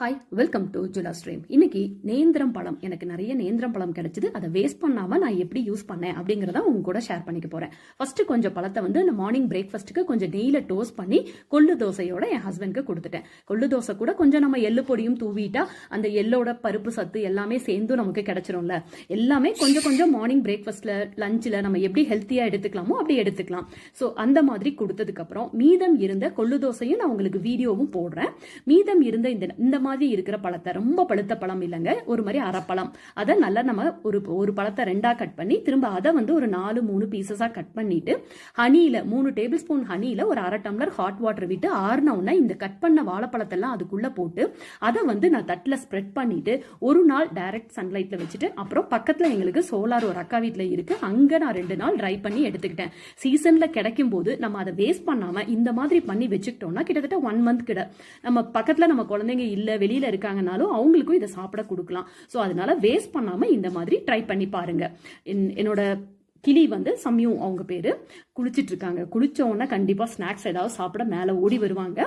Hi welcome to Jula stream இன்னைக்கு நேந்திரம் பழம். எனக்கு நிறைய நேந்திரம் பழம் கிடைச்சது. அதை வேஸ்ட் பண்ணாம நான் எப்படி யூஸ் பண்ணேன் அப்படிங்கிறத உங்க கூட ஷேர் பண்ணிக்க போறேன். ஃபர்ஸ்ட் கொஞ்சம் பழத்தை வந்து இந்த மார்னிங் பிரேக்ஃபாஸ்ட்டுக்கு கொஞ்சம் நெய்ல டோஸ்ட் பண்ணி கொள்ளு தோசையோட என் ஹஸ்பண்ட்க்கு கொடுத்துட்டேன். கொள்ளு தோசை கூட கொஞ்சம் நம்ம எள்ளு பொடியும் தூவிட்டா அந்த எள்ளோட பருப்பு சத்து எல்லாமே சேர்ந்து நமக்கு கிடைச்சிரும்ல. எல்லாமே கொஞ்சம் கொஞ்சம் மார்னிங் பிரேக்ஃபாஸ்ட்ல லஞ்சில் நம்ம எப்படி ஹெல்த்தியா எடுத்துக்கலாமோ அப்படி எடுத்துக்கலாம். ஸோ அந்த மாதிரி கொடுத்ததுக்கு அப்புறம் மீதம் இருந்த கொள்ளு தோசையும் நான் உங்களுக்கு வீடியோவும் போடுறேன். மீதம் இருந்த இந்த இந்த மாதிரி மாதிரி இருக்கிற பழத்தை ரொம்ப பழுத்த பழம் இல்லைங்க ஒரு மாதிரி அரைப்பழம். அதை நல்லா நம்ம ஒரு ஒரு பழத்தை ரெண்டாக கட் பண்ணி திரும்ப அதை வந்து ஒரு நாலு மூணு பீசஸாக கட் பண்ணிட்டு ஹனியில் மூணு டேபிள் ஸ்பூன் ஹனியில் ஒரு அரை டம்ளர் ஹாட் வாட்டர் விட்டு ஆறினவுன்னா இந்த கட் பண்ண வாழைப்பழத்தெல்லாம் அதுக்குள்ளே போட்டு அதை வந்து நான் தட்டில் ஸ்ப்ரெட் பண்ணிட்டு ஒரு நாள் டைரக்ட் சன்லைட்டில் வச்சுட்டு அப்புறம் பக்கத்தில் எங்களுக்கு சோலார் ஒரு அக்கா வீட்டில் இருக்கு அங்கே நான் ரெண்டு நாள் ட்ரை பண்ணி எடுத்துக்கிட்டேன். சீசனில் கிடைக்கும் போது நம்ம அதை வேஸ்ட் பண்ணாமல் இந்த மாதிரி பண்ணி வச்சுக்கிட்டோம்னா கிட்டத்தட்ட ஒன் மந்த் கிட்ட நம்ம பக்கத்தில் நம்ம குழந்தைங்க இல்லை வெளியில இருக்காங்கனாலும் அவங்களுக்கும் இதை சாப்பிட கொடுக்கலாம். ஸோ அதனால வேஸ்ட் பண்ணாம இந்த மாதிரி ட்ரை பண்ணி பாருங்க. என்- என்னோட கிளி வந்து சம்யும் அவங்க பேரு. குளிச்சுட்டு இருக்காங்க குளிச்ச கண்டிப்பா ஸ்நாக்ஸ் ஏதாவது சாப்பிட மேலே ஓடி வருவாங்க.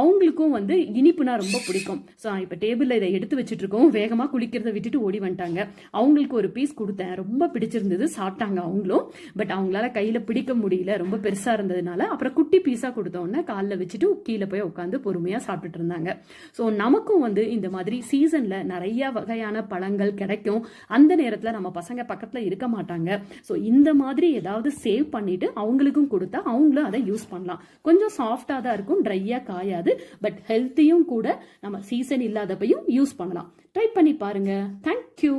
அவங்களுக்கும் வந்து இனிப்புனா ரொம்ப பிடிக்கும். ஸோ இப்போ டேபிளில் இதை எடுத்து வச்சுட்டு இருக்கோம் வேகமாக குளிக்கிறத விட்டுட்டு ஓடி வந்துட்டாங்க. அவங்களுக்கு ஒரு பீஸ் கொடுத்தேன். ரொம்ப பிடிச்சிருந்தது. சாப்பிட்டாங்க அவங்களும். பட் அவங்களால கையில் பிடிக்க முடியல. ரொம்ப பெருசாக இருந்ததுனால அப்புறம் குட்டி பீஸாக கொடுத்தோன்னே காலில் வச்சுட்டு கீழே போய் உட்காந்து பொறுமையாக சாப்பிட்டுட்டு இருந்தாங்க. ஸோ நமக்கும் வந்து இந்த மாதிரி சீசனில் நிறைய வகையான பழங்கள் கிடைக்கும். அந்த நேரத்தில் நம்ம பசங்க பக்கத்தில் இருக்க மாட்டாங்க. ஸோ இந்த மாதிரி ஏதாவது சேவ் பண்ணிட்டு அவங்களுக்கும் கொடுத்தா அவங்களும் அதை யூஸ் பண்ணலாம். கொஞ்சம் சாஃப்டாக தான் இருக்கும் ட்ரையாக காயாது. பட் ஹெல்த்தியும் கூட நம்ம சீசன் இல்லாதப்பையும் யூஸ் பண்ணலாம். ட்ரை பண்ணி பாருங்க. Thank you